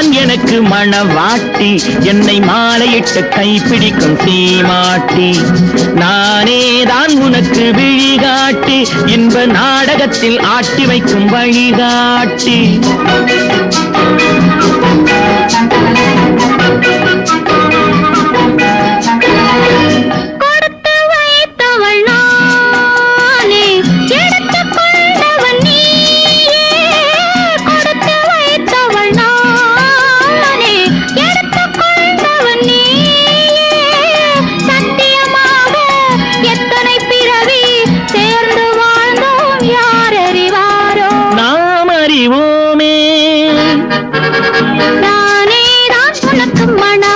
தான் எனக்கு மணவாட்டி என்னை மாலையிட்டு கைப்பிடிக்கும் தீமாட்டி நானே தான் உனக்கு விழிகாட்டி இன்ப நாடகத்தில் ஆட்டி வைக்கும் வழிகாட்டி. மனமே நானே தான் உனக்கு மனம்